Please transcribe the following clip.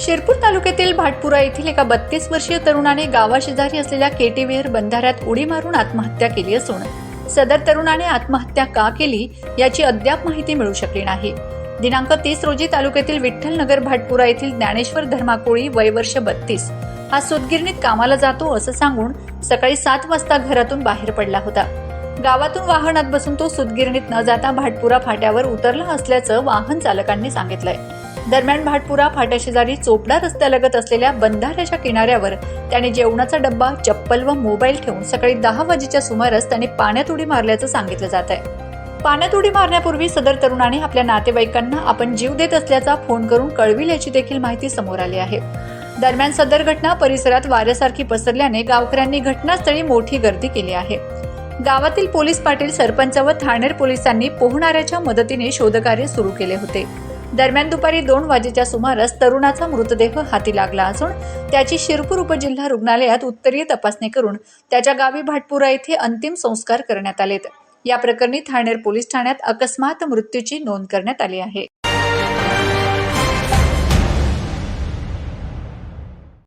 शिरपूर तालुक्यातील भाटपुरा येथील एका बत्तीस वर्षीय तरुणाने गावाशेजारी असलेल्या केटीवेअर बंधाऱ्यात उडी मारून आत्महत्या केली असून सदर तरुणाने आत्महत्या का केली याची अद्याप माहिती मिळू शकली नाही. दिनांक तीस रोजी तालुक्यातील विठ्ठल नगर भाटपुरा येथील ज्ञानेश्वर धर्माकोळी वय वर्ष बत्तीस. हा सुतगिरणीत कामाला जातो असं सांगून सकाळी सात वाजता घरातून बाहेर पडला होता. गावातून वाहनात बसून तो सुतगिरणीत न जाता भाटपुरा फाट्यावर उतरला असल्याचं वाहन चालकांनी सांगितलंय. दरम्यान भाटपुरा फाट्याशेजारी चोपडा रस्त्यालगत असलेल्या बंधाऱ्याच्या किनाऱ्यावर त्याने जेवणाचा डब्बा चप्पल व मोबाईल ठेवून सकाळी दहा वाजेच्या सुमारास त्याने पाण्यात उडी मारल्याचं सांगितलं जात आहे पाण्यात उडी मारण्यापूर्वी सदर तरुणाने आपल्या नातेवाईकांना आपण जीव देत असल्याचा फोन करून कळविल्याची देखील माहिती समोर आली आहे. दरम्यान सदर घटना परिसरात वाऱ्यासारखी पसरल्याने गावकऱ्यांनी घटनास्थळी मोठी गर्दी केली आहे. गावातील पोलीस पाटील सरपंच व ठाणेर पोलिसांनी पोहणाऱ्याच्या मदतीने शोधकार्य सुरू केले होते. दरम्यान दुपारी दोन वाजेच्या सुमारास तरुणाचा मृतदेह हाती लागला असून त्याची शिरपूर उपजिल्हा रुग्णालयात उत्तरीय तपासणी करून त्याच्या गावी भाटपुरा येथे अंतिम संस्कार करण्यात आलेत. या प्रकरणी ठाणेर पोलीस ठाण्यात अकस्मात मृत्यूची नोंद करण्यात आली आहे.